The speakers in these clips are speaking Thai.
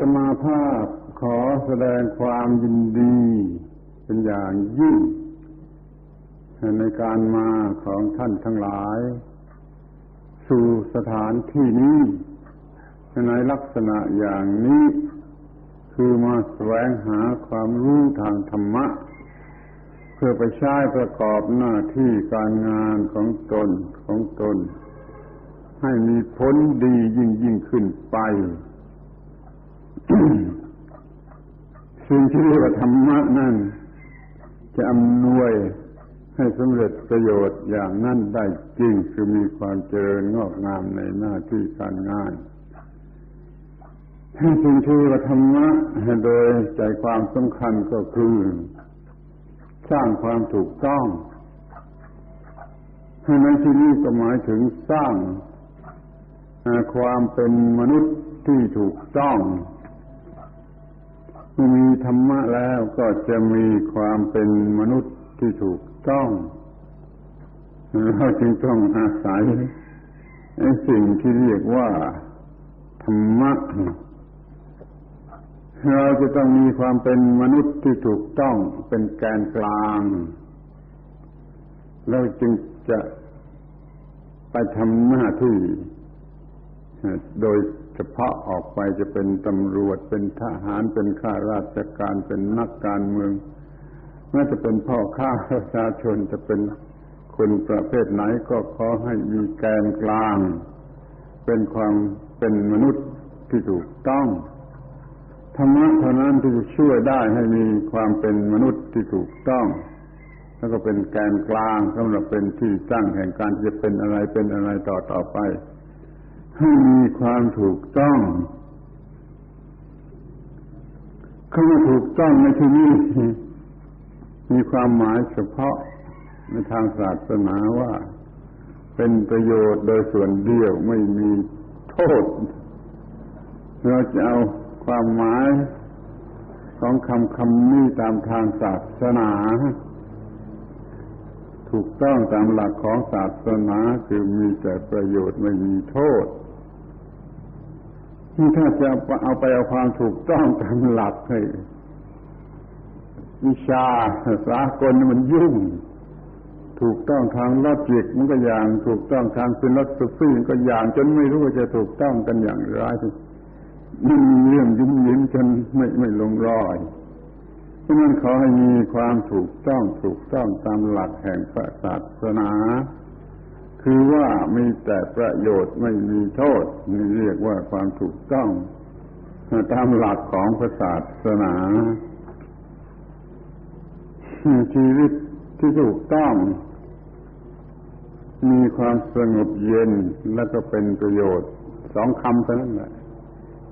ตมาภาพขอแสดงความยินดี เป็นอย่างยิ่ง ในการมาของท่านทั้งหลาย สู่สถานที่นี้ในลักษณะอย่างนี้ คือมาแสวงหาความรู้ทางธรรมะ เพื่อไปใช้ประกอบหน้าที่การงานของตนของตน ให้มีผลดียิ่งยิ่งขึ้นไป สิ่งที่เรียกว่าธรรมะนั่นจะอำนวยให้สำเร็จประโยชน์อย่างนั้นได้จริงคือมีความเจริญงอกงามในหน้าที่การงานสิ่งที่เรียกว่าธรรมะโดยใจความสำคัญก็คือ สร้างความถูกต้องในที่นี้ก็หมายถึงสร้างความเป็นมนุษย์ที่ถูกต้อง เมื่อมีธรรมะแล้วก็จะมีความเป็นมนุษย์ที่ถูกต้องเราจึงต้องอาศัยในสิ่งที่เรียกว่า ธรรมะเราจะต้องมีความเป็นมนุษย์ที่ถูกต้องเป็นแกนกลางเราจึงจะไปทำหน้าที่โดย เฉพาะออกไปจะเป็นตำรวจเป็นทหารเป็นข้าราชการเป็นนักการเมืองแม้จะเป็นพ่อข้าประชาชนจะเป็นคนประเภทไหนก็ขอให้มีแกนกลาง เป็นความเป็นมนุษย์ที่ถูกต้องธรรมะเท่านั้นที่จะช่วยได้ให้มีความเป็นมนุษย์ที่ถูกต้อง แล้วก็เป็นแกนกลางสำหรับเป็นที่ตั้งแห่งการที่จะเป็นอะไรเป็นอะไรต่อต่อไป ให้มีความถูกต้องคำว่าถูกต้องในที่นี้มีความหมายเฉพาะในทางศาสนาว่าเป็นประโยชน์โดยส่วนเดียวไม่มีโทษ เราจะเอาความหมายของคำคำนี้ตามทางศาสนา ถูกต้องตามหลักของศาสนาคือมีแต่ประโยชน์ไม่มีโทษที่ถ้าจะเอาไปเอาความถูกต้องตามหลักให้วิชาสากลมันยุ่ง ถูกต้องทางลอจิกมันก็อย่าง ถูกต้องทางฟิลโซฟีก็อย่าง จนไม่รู้ว่าจะถูกต้องกันอย่างไรมันมีเรื่องยุ่งยิ้มจนไม่ไม่ลงรอย เพราะนั้นขอให้มีความถูกต้องถูกต้องตามหลักแห่งพระศาสนา คือว่ามีแต่ประโยชน์ไม่มีโทษนี่เรียกว่าความถูกต้องตามหลักของศาสนาชีวิตที่ถูกต้อง มีความสงบเย็นและก็เป็นประโยชน์สองคำเท่านั้นแหละ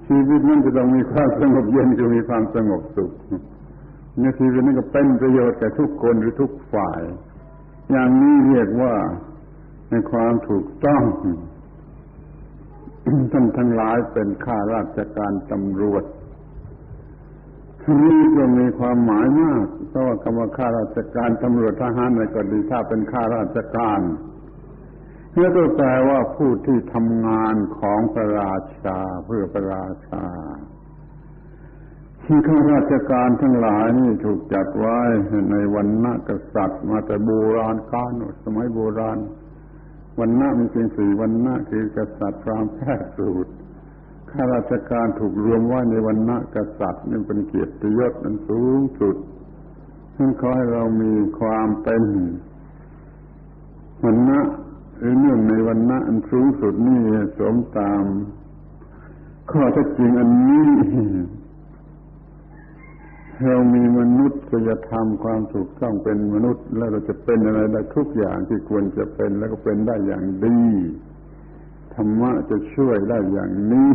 ชีวิตนั้นจะต้องมีความสงบเย็นจะมีความสงบสุข นี่ยชีวิตนั้นก็เป็นประโยชน์แก่ทุกคนหรือทุกฝ่าย อย่างนี้เรียกว่าในความถูกต้องท่านทั้งหลายเป็นข้าราชการตำรวจนี้ก็มีความหมายมากเพราะว่าคำว่าข้าราชการตำรวจทหารอะไรก็ดีถ้าเป็นข้าราชการนี่ก็แปลว่าผู้ที่ทำงานของพระราชาเพื่อพระราชา ที่ข้าราชการทั้งหลายนี่ถูกจัดไว้ในวันณะกษัตริย์ มาแต่โบราณกาลสมัยโบราณ วันน้ามีเพียงสี่วันนาคือกษัตริย์พรามแพทย์สูตรข้าราชการถูกรวมไว้ในวันน้ากษัตริย์นี่เป็นเกียรติยศอันสูงสุดซึ่งขอให้เรามีความเป็นวันนาหรือเนื่องในวันนาอันสูงสุดนี่สมตามข้อเท็จจริงอันนี้ เรามีมนุษยธรรมความถูกต้องเป็นมนุษย์ แล้วเราจะเป็นอะไรได้ทุกอย่างที่ควรจะเป็นแล้วก็เป็นได้อย่างดีธรรมะจะช่วยได้อย่างนี้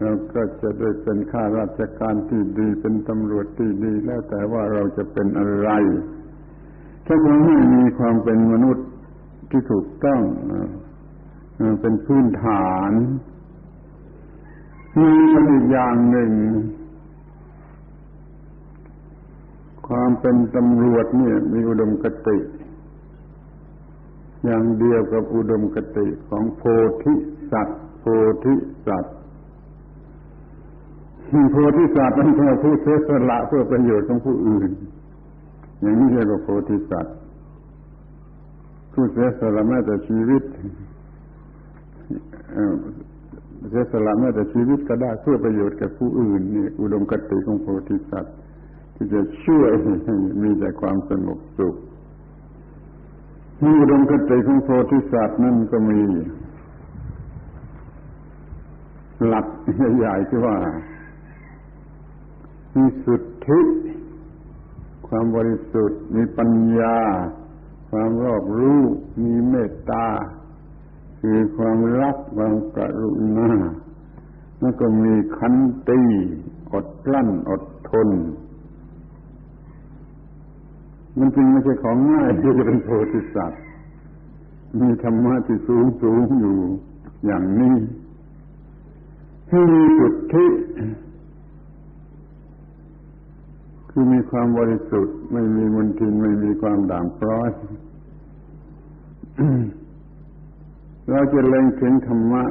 เราก็จะได้เป็นข้าราชการที่ดีเป็นตำรวจที่ดี แล้วแต่ว่าเราจะเป็นอะไร ถ้าเราไม่มีความเป็นมนุษย์ที่ถูกต้องเป็นพื้นฐานมีอีกอย่างหนึ่ง ความเป็นตำรวจเนี่ยมีอุดมคติ อย่างเดียวกับอุดมคติของโพธิสัตว์โพธิสัตว์โพธิสัตว์นั่นคือผู้เสียสละเพื่อประโยชน์ของผู้อื่น อย่างนี้เรียกว่าโพธิสัตว์ผู้เสียสละแม้แต่ชีวิตเสียสละแม้แต่ชีวิตก็ได้เพื่อประโยชน์แก่ผู้อื่นนี่อุดมคติของโพธิสัตว์ ที่จะช่วยมีแต่ความสงบสุขนี่อุดมคติของโพธิสัตว์นั่นก็มี หลักใหญ่ๆที่ว่ามีสุทธิ ความบริสุทธิ์ มีปัญญา ความรอบรู้ มีเมตตา คือความรักความกรุณาแล้วก็มีขันติอดกลั้นอดทน มันจริงไม่ใช่ของง่ายที่จะเป็นโพธิสัตว์มีธรรมะที่สูงสูงอยู่อย่างนี้ที่มีสุดที่คือมีความบริสุทธิ์ ไม่มีมลทินไม่มีความด่างพร้อยเราจะเล็งถึงธรรมะ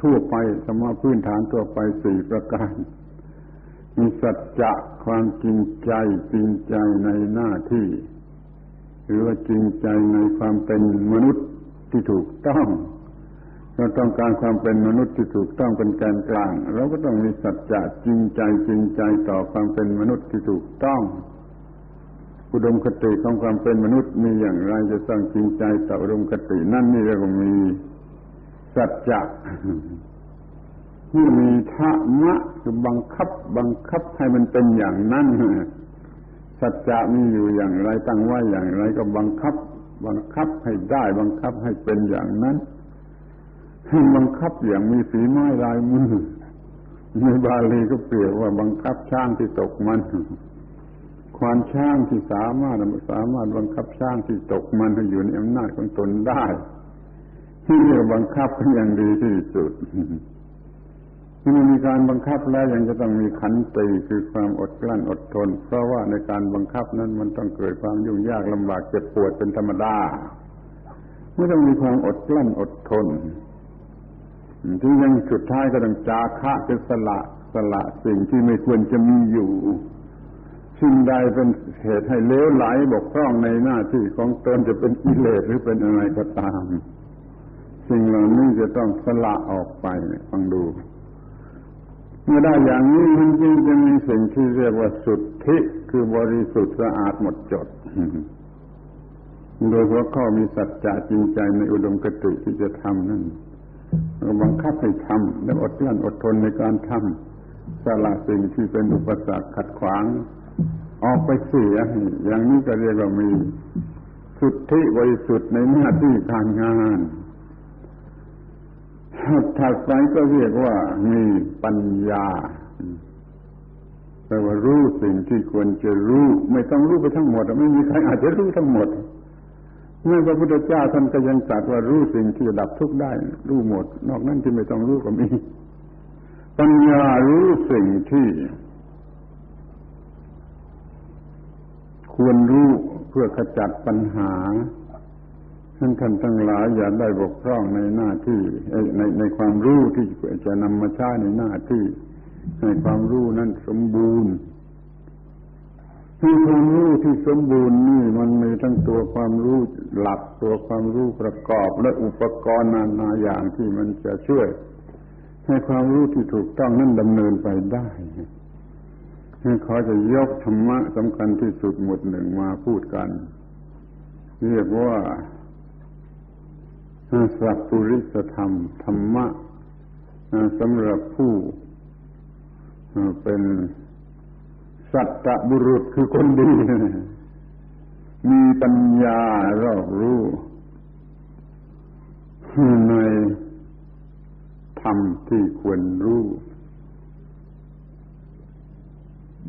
ทั่วไปธรรมะพื้นฐานทั่วไปสี่ประการ มีสัจจะความจริงใจจริงใจในหน้าที่ หรือว่าจริงใจในความเป็นมนุษย์ที่ถูกต้องเราต้องการความเป็นมนุษย์ที่ถูกต้องเป็นแกนกลาง เราก็ต้องมีสัจจะจริงใจจริงใจต่อความเป็นมนุษย์ที่ถูกต้องอุดมคติของความเป็นมนุษย์มีอย่างไรจะต้องจริงใจต่ออุดมคตินั่นนี่เรียกว่ามีสัจจะ ที่มีธรรมะคือบังคับบังคับให้มันเป็นอย่างนั้นสัจจะมีอยู่อย่างไรตั้งไว้อย่างไรก็บังคับ บังคับให้ได้บังคับให้เป็นอย่างนั้นบังคับอย่างมีฝีไม้ลายมือในบาลีก็เปรียบว่าบังคับช้างที่ตกมัน ควานช้างที่สามารถสามารถบังคับช้างที่ตกมันให้อยู่ในอำนาจของตนได้ ที่เรียกบังคับเป็นอย่างดีที่สุด ที่มันมีการบังคับแล้วยังจะต้องมีขันติคือความอดกลั้นอดทน เพราะว่าในการบังคับนั้นมันต้องเกิดความยุ่งยากลำบากเจ็บปวดเป็นธรรมดาไม่ต้องมีความอดกลั้นอดทนที่ยังสุดท้ายก็ต้องจาคะคือสละสละสิ่งที่ไม่ควรจะมีอยู่สิ่งใดเป็นเหตุให้เลวไหลบกพร่องในหน้าที่ของตนจะเป็นกิเลสหรือเป็นอะไรก็ตาม สิ่งเหล่านี้จะต้องสละออกไปฟังดู เมื่อได้อย่างนี้มันจึงจะมีสิ่งที่เรียกว่าสุทธิคือบริสุทธิ์สะอาดหมดจด โดยหัวข้อมีสัจจะจริงใจในอุดมคติที่จะทำนั่นบังคับให้ทำและอดกลั้นอดทนในการทำสละสิ่งที่เป็นอุปสรรคขัดขวาง ออกไปเสีย อย่างนี้ก็เรียกว่ามีสุทธิบริสุทธิ์ในหน้าที่การงาน ถัดไปก็เรียกว่ามีปัญญาแปลว่ารู้สิ่งที่ควรจะรู้ ไม่ต้องรู้ไปทั้งหมดไม่มีใครอาจจะรู้ทั้งหมดเมื่อพระพุทธเจ้าท่านก็ยังตรัสว่ารู้สิ่งที่ดับทุกข์ได้ รู้หมด นอกนั้นที่ไม่ต้องรู้ก็มี ปัญญารู้สิ่งที่ ควรรู้เพื่อขจัดปัญหา ท่านท่านทั้งหลายอย่าได้บกพร่องในหน้าที่ในในความรู้ที่จะนำมาใช้ในหน้าที่ ในความรู้นั้นสมบูรณ์ที่ความรู้ที่สมบูรณ์นี่มันมีทั้งตัวความรู้หลักตัวความรู้ประกอบและอุปกรณ์นานาอย่างที่มันจะช่วย ให้ความรู้ที่ถูกต้องนั้นดำเนินไปได้ขอจะยกธรรมะสำคัญที่สุดหมดหนึ่งมาพูดกัน เรียกว่า สัพปุริสธรรม ธรรมะสำหรับผู้เป็นสัตตบุรุษคือคนดี มีปัญญารอบรู้ในธรรมที่ควรรู้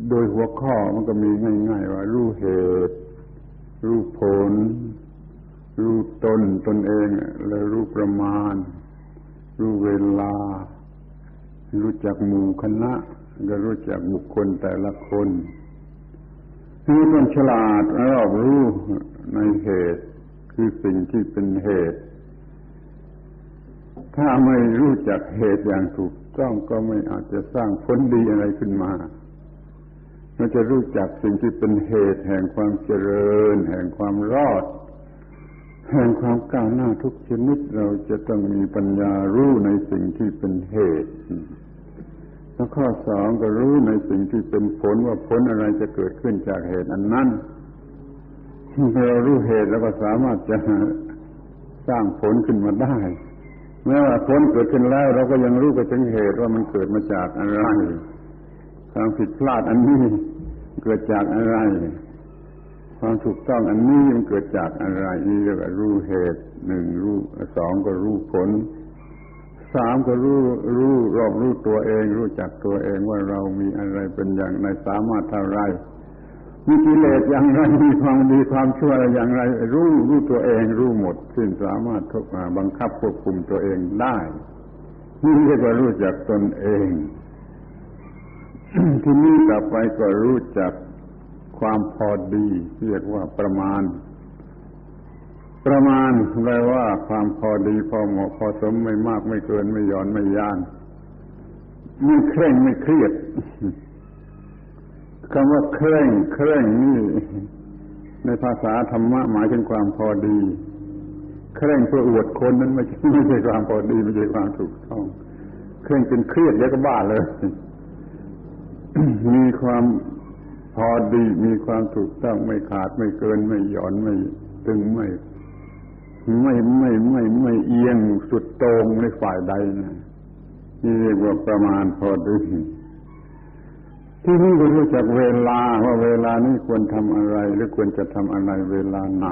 โดยหัวข้อมันก็มีง่าย ๆ ว่ารู้เหตุ รู้ผล ตนตนเองแล้วรู้ประมาณ รู้เวลา รู้จักหมู่คณะก็รู้จักบุคคลแต่ละคนคือคนฉลาดรอบรู้ในเหตุคือสิ่งที่เป็นเหตุ ถ้าไม่รู้จักเหตุอย่างถูกต้องก็ไม่อาจจะสร้างผลดีอะไรขึ้นมาเราจะรู้จักสิ่งที่เป็นเหตุแห่งความเจริญ แห่งความรอด แห่งความก้าวหน้าทุกชนิดเราจะต้องมีปัญญารู้ในสิ่งที่เป็นเหตุแล้วข้อสองก็รู้ในสิ่งที่เป็นผลว่าผลอะไรจะเกิดขึ้นจากเหตุอันนั้นเรารู้เหตุแล้วก็สามารถจะสร้างผลขึ้นมาได้แม้ว่าผลเกิดขึ้นแล้ว เราก็ยังรู้ไปถึงเหตุว่ามันเกิดมาจากอะไรความผิดพลาดอันนี้เกิดจากอะไร ความถูกต้องอันนี้มันเกิดจากอะไรนี่เรียกว่ารู้เหตุหนึ่งรู้สองก็รู้ผลสามก็รู้รู้รอบรู้ตัวเอง รู้จักตัวเองว่าเรามีอะไรเป็นอย่างไรสามารถเท่าไรมีกิเลสอย่างไรมีความดีความชั่วอะไรอย่างไร รู้รู้ตัวเองรู้หมดสิ้นสามารถทุกบังคับควบคุมตัวเองได้นี่เรียกว่ารู้จักตนเอง ที่นี้ต่อไปก็รู้จัก ความพอดี เรียกว่าประมาณ ประมาณแปลว่าความพอดีพอเหมาะพอสมไม่มากไม่เกินไม่ย่อนไม่ยานไม่เคร่งไม่เครียดคำว่าเคร่งเคร่งนี่ ในภาษาธรรมะหมายถึงความพอดี เคร่งเพื่ออวดคนนั้นไม่ใช่ไม่ใช่ความพอดีไม่ใช่ความถูกต้อง เคร่งเป็นเครียดเดี๋ยวก็บ้าเลย มีความ พอดีมีความถูกต้องไม่ขาดไม่เกินไม่หย่อนไม่ตึงไม่ไม่ไม่ไม่ไม่เอียงสุดตรงในฝ่ายใดนะนี่เรียกว่าประมาณพอดีที่นี่ก็รู้จักเวลาว่าเวลานี้ควรทำอะไร หรือควรจะทำอะไรเวลาไหน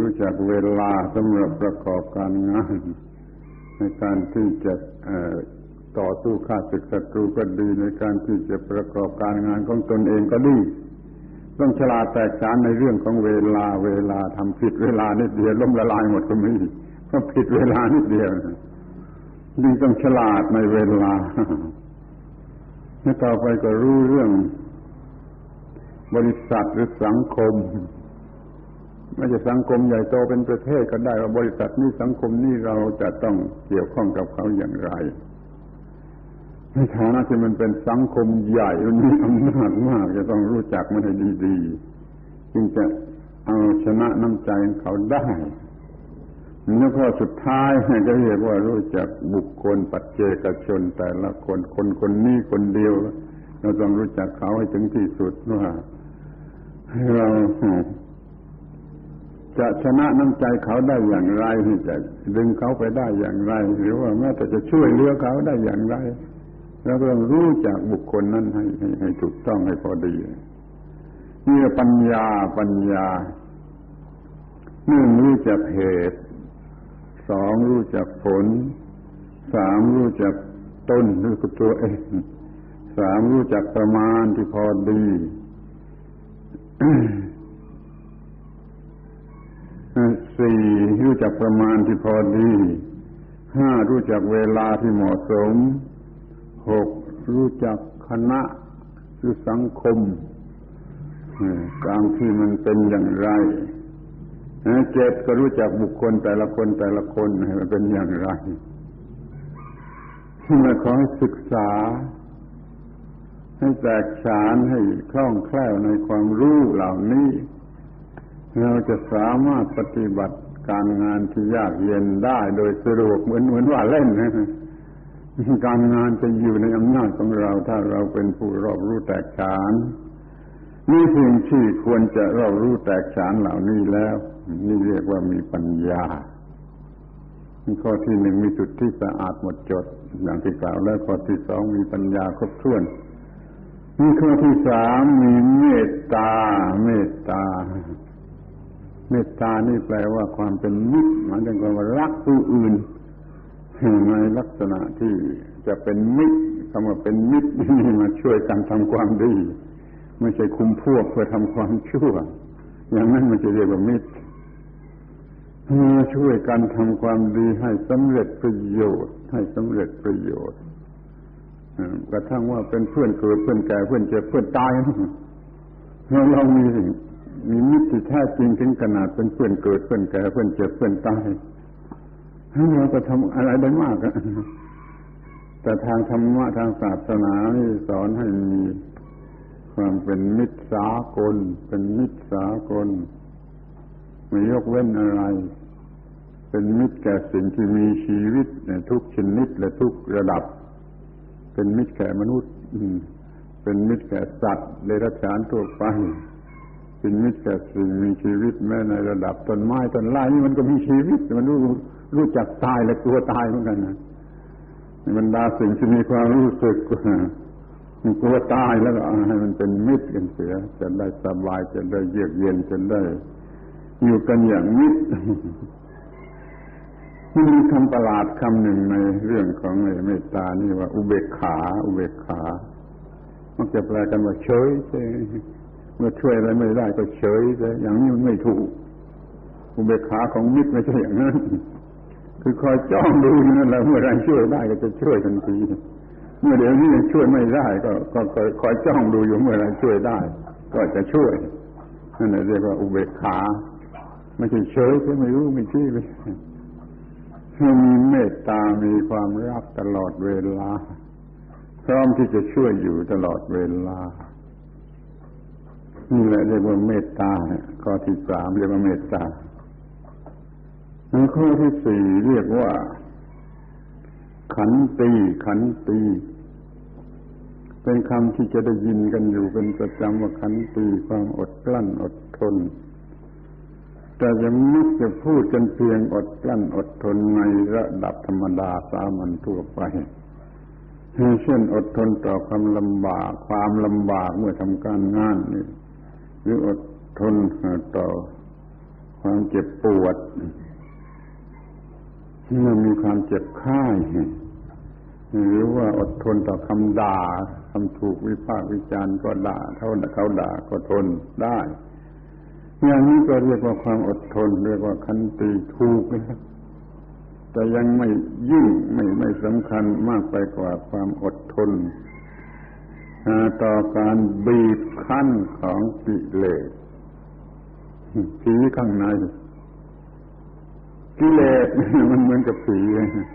รู้จักเวลาสำหรับประกอบการงาน ในการที่จะ ต่อสู้ข้าศึกศัตรูก็ดีในการที่จะประกอบการงานของตนเองก็ดี ต้องฉลาดแตกฉานในเรื่องของเวลาเวลาทำผิดเวลานิดเดียวล้มละลายหมดก็มีเพราะผิดเวลานิดเดียวนี่ต้องฉลาดในเวลาแล้วต่อไปก็รู้เรื่อง บริษัทหรือสังคมไม่ใช่สังคมใหญ่โตเป็นประเทศก็ได้ว่าบริษัทนี้สังคมนี้เราจะต้องเกี่ยวข้องกับเขาอย่างไร ในฐานะที่มันเป็นสังคมใหญ่มันมีอำนาจมากจะต้องรู้จักมันให้ดีๆจึงจะเอาชนะน้ำใจของเขาได้แล้วข้อสุดท้ายก็เรียกว่ารู้จักบุคคลปัจเจกชน แต่ละคนคนคนนี้คนเดียว เราต้องรู้จักเขาให้ถึงที่สุดว่าเราจะชนะน้ำใจเขาได้อย่างไรจะดึงเขาไปได้อย่างไร หรือว่าแม้แต่จะช่วยเหลือเขาได้อย่างไร เราต้องรู้จักบุคคลนั้นให้ให้ให้ถูกต้องให้พอดีนี่ปัญญาปัญญาหนึ่งรู้จักเหตุสองรู้จักผลสามรู้จักต้นรู้จักตัวเองสามรู้จักประมาณที่พอดีสี่รู้จักประมาณที่พอดีห้ารู้จักเวลาที่เหมาะสม หกรู้จักคณะคือสังคมตามที่มันเป็นอย่างไรเจ็ดก็รู้จักบุคคลแต่ละคนแต่ละคนมันเป็นอย่างไรมาขอให้ศึกษา ให้แตกฉานให้คล่องแคล่วในความรู้เหล่านี้ เราจะสามารถปฏิบัติการงานที่ยากเย็นได้โดยสะดวกเหมือนเหมือนว่าเล่นนะ การงานจะอยู่ในอำนาจของเราถ้าเราเป็นผู้รอบรู้แตกฉานนี่สิ่งที่ควรจะรอบรู้แตกฉานเหล่านี้แล้ว นี่เรียกว่ามีปัญญาข้อที่หนึ่งมีจุดที่สะอาดหมดจดอย่างที่กล่าวแล้วข้อที่สองมีปัญญาครบถ้วนมีข้อที่สามมีเมตตา เมตตา เมตตานี่แปลว่าความเป็นมิตรหมายถึงว่ารักผู้อื่น ในลักษณะที่จะเป็นมิตรคำว่าเป็นมิตรนี่มาช่วยกันทำความดี ไม่ใช่คุมพวกเพื่อทำความชั่ว อย่างนั้นมันจะเรียกว่ามิตรมาช่วยกันทำความดีให้สำเร็จประโยชน์ ให้สำเร็จประโยชน์กระทั่งว่าเป็นเพื่อนเกิดเพื่อนแก่เพื่อนเจ็บเพื่อนตายเราเรามีมีมิตรที่แท้จริงถึงขนาดเป็นเพื่อนเกิดเพื่อนแก่เพื่อนเจ็บเพื่อนตาย เราก็ทำอะไรได้มากอะแต่ทางธรรมะทางศาสนานี่สอนให้มีความเป็นมิตรสากล เป็นมิตรสากลไม่ยกเว้นอะไร เป็นมิตรแก่สิ่งที่มีชีวิตในทุกชนิดและทุกระดับ เป็นมิตรแก่มนุษย์เป็นมิตรแก่สัตว์เดรัจฉานทั่วไปเป็นมิตรแก่สิ่งมีชีวิตแม้ในระดับต้นไม้ต้นไม้นี่มันก็มีชีวิตมันรู้ รู้จักตายและกลัวตายเหมือนกันนะบรรดาสิ่งที่มีความรู้สึกมันกลัวตายแล้วก็ให้มันเป็นมิตรกันเสียจะได้สบายจะได้เยือกเย็นจะได้อยู่กันอย่างมิตรมีคำประหลาดคำหนึ่งในเรื่องของเมตตานี่ว่า อุเบกขา อุเบกขามักจะแปลกันว่าเฉยเมื่อช่วยอะไรไม่ได้ก็เฉยแต่อย่างนี้มันไม่ถูก อุเบกขาของมิตรไม่ใช่อย่างนั้น คือคอยจ้องดูนั่นแหละเมื่อไรช่วยได้ก็จะช่วยทันทีเมื่อเดี๋ยวนี้ยังช่วยไม่ได้ ก็ก็คอยจ้องดูอยู่เมื่อไรช่วยได้ ก็จะช่วยนั่นเรียกว่าอุเบกขาไม่ใช่เฉยไม่รู้ไม่ชี้เลยมีเมตตามีความรักตลอดเวลา พร้อมที่จะช่วยอยู่ตลอดเวลานี่แหละเรียกว่าเมตตาข้อที่สามเรียกว่าเมตตา ข้อที่สี่เรียกว่า ขันตีขันตี เป็นคำที่จะได้ยินกันอยู่เป็นประจำว่าขันตีความอดกลั้นอดทน แต่จะมักจะพูดกันเพียงอดกลั้นอดทนในระดับธรรมดาสามัญทั่วไปเช่นอดทนต่อความลำบาก ความลำบากเมื่อทำการงานนี่หรืออดทนต่อความเจ็บปวด เมื่อมีความเจ็บไข้หรือว่าอดทนต่อคำด่าคำถูกวิพากษ์วิจารณ์ก็ด่าเขาเขาด่าก็ทนได้ อย่างนี้ก็เรียกว่าความอดทน เรียกว่าคันตีถูกนะครับแต่ยังไม่ยิ่งไม่ไม่สำคัญมากไปกว่าความอดทนต่อการบีบคั้นของกิเลสผีข้างใน กิเลสมันเหมือนกับผี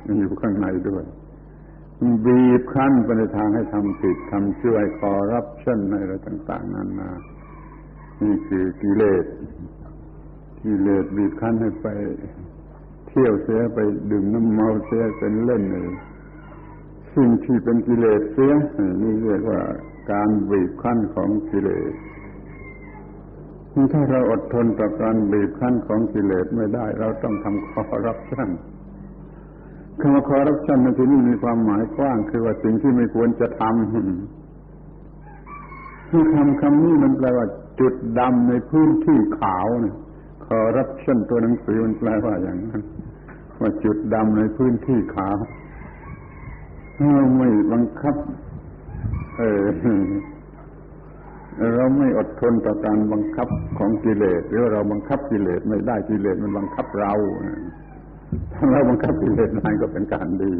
มันอยู่ข้างในด้วยมันบีบคั้นไปในทางให้ทำผิดทำช่วยคอรับชั่นอะไรต่าง ๆนั้นมานี่คือกิเลสกิเลสบีบคั้นให้ไป เที่ยวเสียไปดื่มน้ำเมาเสียเป็นเล่นเลยสิ่งที่เป็นกิเลสเสียนี่เรียกว่าการบีบคั้นของกิเลส ถ้าเราอดทนต่อการบีบคั้นของกิเลสไม่ได้ เราต้องทำคอรับชั่นคำว่าคอรับชั่นในที่นี้มีความหมายกว้าง คือว่าสิ่งที่ไม่ควรจะทำที่คำคำนี้มันแปลว่าจุดดำในพื้นที่ขาวเนี่ยคอรับชั่นตัวหนังสือมันแปลว่าอย่างนั้นว่าจุดดำในพื้นที่ขาวเราไม่บังคับ เออ เราไม่อดทนต่อการบังคับของกิเลสหรือเราบังคับกิเลสไม่ได้กิเลสมันบังคับเราถ้าเราบังคับกิเลสได้ก็เป็นการดี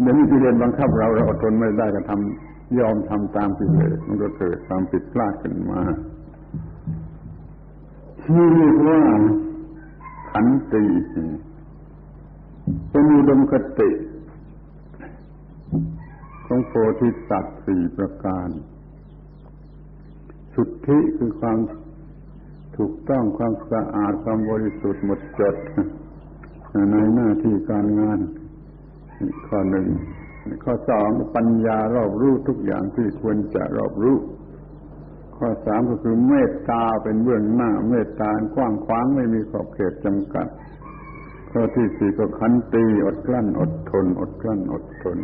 เดี๋ยวนี้กิเลสบังคับเราเราอดทนไม่ได้ก็ทำยอมทำตามกิเลสมันก็เกิดความผิดพลาดขึ้นมาที่เรียกว่าขันติเป็นอุดมคติ ของโพธิสัตว์สี่ประการ สุทธิคือความถูกต้องความสะอาดความบริสุทธิ์หมดจดในหน้าที่การงาน ข้อหนึ่ง ข้อสองปัญญารอบรู้ทุกอย่างที่ควรจะรอบรู้ ข้อสามก็คือเมตตาเป็นเบื้องหน้า เมตตากว้างขวางไม่มีขอบเขตจำกัด ข้อที่สี่ก็ขันตีอดกลั้นอดทน อดกลั้นอดทน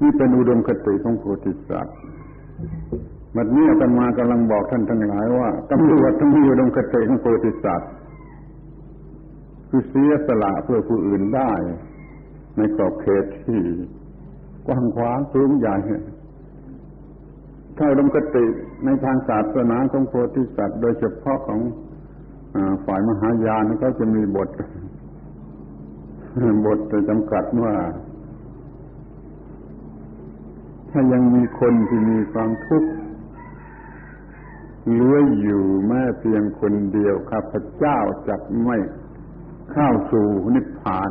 นี่เป็นอุดมคติของโพธิสัตว์ บัดนี้อาตมากำลังบอกท่านทั้งหลายว่าตำรวจต้องมีอุดมคติของโพธิสัตว์คือเสียสละเพื่อผู้อื่นได้ ในกรอบเขตที่กว้างขวางสูงใหญ่ถ้าอุดมคติในทางศาสนาของโพธิสัตว์ โดยเฉพาะของฝ่ายมหายานก็จะมีบท บทจำกัดว่า ถ้ายังมีคนที่มีความทุกข์ เหลืออยู่แม้เพียงคนเดียวข้าพเจ้าจักไม่เข้าสู่นิพพาน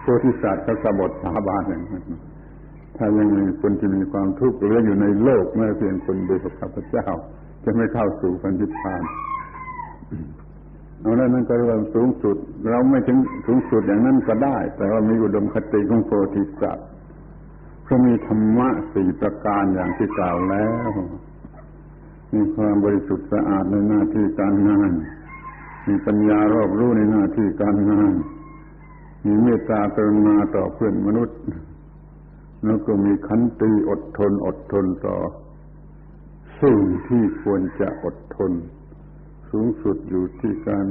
โพธิสัตว์ก็สะบดสาบานอย่างนั้นถ้ายังมีคนที่มีความทุกข์เหลืออยู่ในโลกแม้เพียงคนเดียวข้าพเจ้า จะไม่เข้าสู่พันธิพานเอาแล้วนั่นก็เรียกว่าสูงสุด เราไม่ถึงสูงสุดอย่างนั้นก็ได้ แต่ว่ามีอุดมคติของโพธิสัตว์เพรามีธรรมะสี่ประการอย่างที่กล่าวแล้ว มีความบริสุทธิ์สะอาดในหน้าที่การงาน มีปัญญารอบรู้ในหน้าที่การงาน มีเมตตากรุณาต่อเพื่อนมนุษย์ แล้วก็มีขันติอดทนอดทนต่อสิ่งที่ควรจะอดทน สูงสุดอยู่ที่การ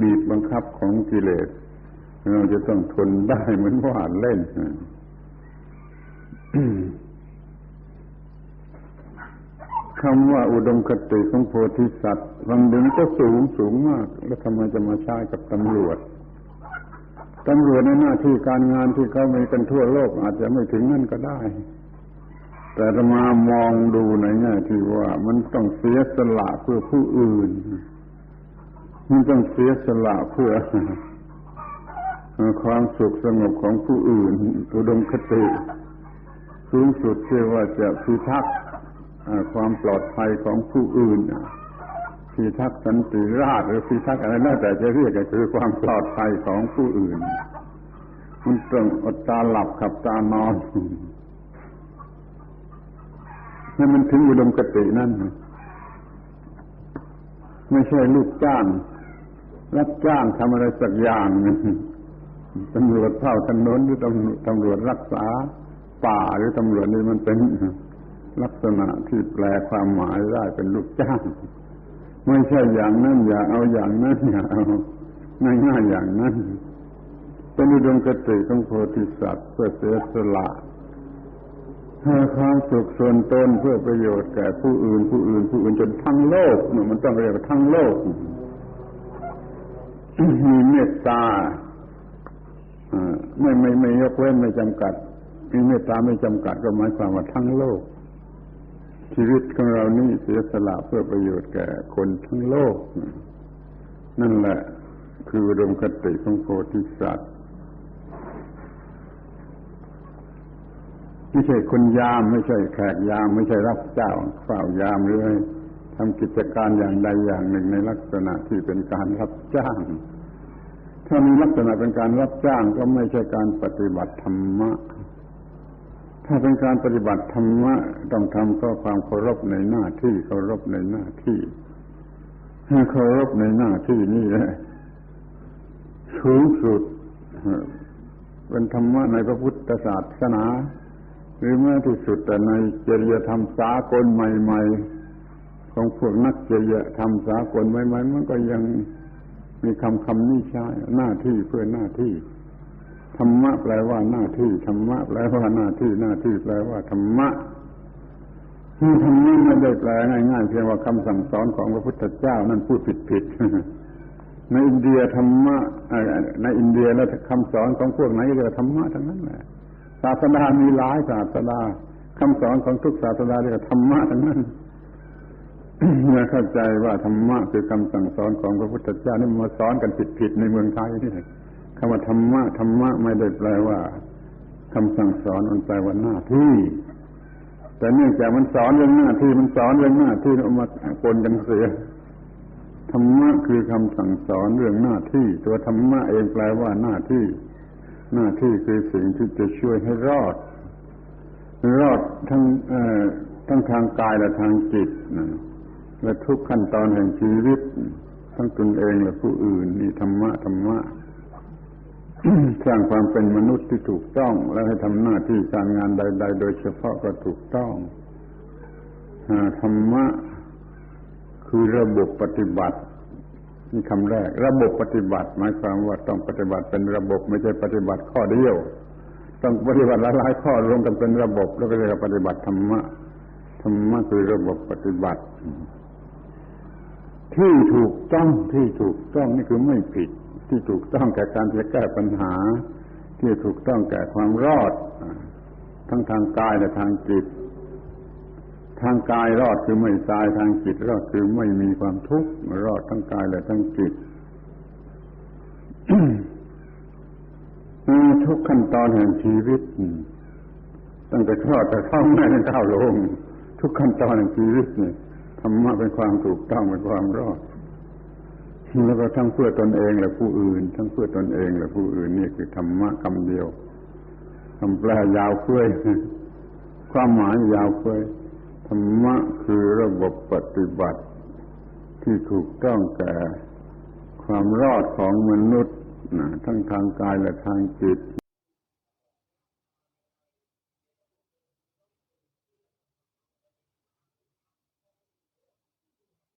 บีบบังคับของกิเลสเราจะต้องทนได้เหมือนว่าเล่น คำว่าอุดมคติของโพธิสัตว์บางดือนก็สูงสูงมาก แล้วทำไมจะมาใช้กับตำรวจตำรวจในหน้าที่การงานที่เขามีกันทั่วโลก อาจจะไม่ถึงนั่นก็ได้ แต่มามองดูในแง่ที่ว่ามันต้องเสียสละเพื่อผู้อื่น มันต้องเสียสละเพื่อความสุขสงบของผู้อื่น อุดมคติ สูงสุดเชื่อว่าจะพิทักษ์ ความปลอดภัยของผู้อื่นพิทักษ์สันติราษหรือพิทักษ์อะไรน่าแต่จะเรียกก็คือความปลอดภัยของผู้อื่น มันต้องอดตาหลับขับตานอนนั่นมันถึงอุดมกตินั่นไม่ใช่ลูกจ้างรับจ้างทำอะไรสักอย่างตำรวจเท่าถนนหรือตำรวจรักษาป่าหรือตำรวจนี่มันเป็น ลักษณะที่แปลความหมายได้เป็นลูกจ้าง ไม่ใช่อย่างนั้นอย่าเอาอย่างนั้นอย่าเอาง่ายๆอย่างนั้น เป็นอุดมคติของโพธิสัตว์เพื่อเสียสละให้ความสุขส่วนตนเพื่อประโยชน์แก่ผู้อื่นผู้อื่นผู้อื่นจนทั้งโลกมันต้องเรียกว่าทั้งโลกมีเมตตาไม่ไม่ไม่ยกเว้นไม่จำกัดมีเมตตาไม่จำกัดก็หมายความว่าทั้งโลก ชีวิตของเรานี่เสียสละเพื่อประโยชน์แก่คนทั้งโลก นั่นแหละคืออุดมคติของโพธิสัตว์ไม่ใช่คนยามไม่ใช่แขกยาม ไม่ใช่รับเจ้าเฝ้ายามหรือทำกิจการอย่างใดอย่างหนึ่งในลักษณะที่เป็นการรับจ้าง ถ้ามีลักษณะเป็นการรับจ้างก็ไม่ใช่การปฏิบัติธรรมะ ถ้าเป็นการปฏิบัติธรรมะต้องทำก็ความเคารพในหน้าที่เคารพในหน้าที่เคารพในหน้าที่นี่แหละสูงสุดเป็นธรรมะในพระพุทธศาสนา หรือแม้ที่สุดแต่ในจริยธรรมสากลใหม่ ๆ ของพวกนักจริยธรรมสากลใหม่ๆมันก็ยังมีคำคำนี้ใช้หน้าที่เพื่อหน้าที่ ธรรมะแปลว่าหน้าที่ธรรมะแปลว่าหน้าที่หน้าที่แปลว่าธรรมะที่ธรรมะไม่ได้แปลง่ายๆเพียงว่าคำสั่งสอนของพระพุทธเจ้านั่นพูดผิดๆในอินเดียธรรมะในอินเดียแล้วคำสอนของพวกไหนเรียกธรรมะทั้งนั้นแหละศาสนามีหลายศาสนาคำสอนของทุกศาสนาเรียกธรรมะทั้งนั้นอย่าเข้าใจว่าธรรมะคือคำสั่งสอนของพระพุทธเจ้านี่มาสอนกันผิดๆในเมืองไทยนี่ คำว่าธรรมะธรรมะไม่ได้แปลว่าคำสั่งสอนมันแปลว่าหน้าที่ แต่เนื่องจากมันสอนเรื่องหน้าที่มันสอนเรื่องหน้าที่เอามาปนกันเสียธรรมะคือคำสั่งสอนเรื่องหน้าที่ ตัวธรรมะเองแปลว่าหน้าที่ หน้าที่คือสิ่งที่จะช่วยให้รอด รอดทั้งทั้งทางกายและทางจิตและทุกขั้นตอนแห่งชีวิต ทั้งตนเองและผู้อื่น นี่ธรรมะธรรมะ สร้างความเป็นมนุษย์ที่ถูกต้อง แล้วให้ทำหน้าที่การงานใด ๆ โดยเฉพาะก็ถูกต้องธรรมะคือระบบปฏิบัตินี่คำแรก ระบบปฏิบัติ หมายความว่าต้องปฏิบัติเป็นระบบไม่ใช่ปฏิบัติข้อเดียว ต้องปฏิบัติหลายๆข้อรวมกันเป็นระบบ แล้วก็เรียกว่าปฏิบัติธรรมะธรรมะคือระบบปฏิบัติ ที่ถูกต้องที่ถูกต้องนี่คือไม่ผิด ที่ถูกต้องแก่การจะแก้ปัญหา ที่ถูกต้องแก่ความรอด ทั้งทางกายและทางจิต ทางกายรอดคือไม่ตายทางจิตรอดคือไม่มีความทุกข์รอดทั้งกายและทั้งจิตทุกขั้นตอนแห่งชีวิต ตั้งแต่คลอดแต่ท้าแม่จนก้าวลง ทุกขั้นตอนแห่งชีวิตเนี่ยธรรมะเป็นความถูกต้องเป็นความรอด แล้วก็ทั้งเพื่อตนเองและผู้อื่น ทั้งเพื่อตนเองและผู้อื่น นี่คือธรรมะคำเดียวคำแปลยาวเฟ้ยความหมายยาวเฟ้ยธรรมะคือระบบปฏิบัติ ที่ถูกต้องแก่ความรอดของมนุษย์นะทั้งทางกายและทางจิต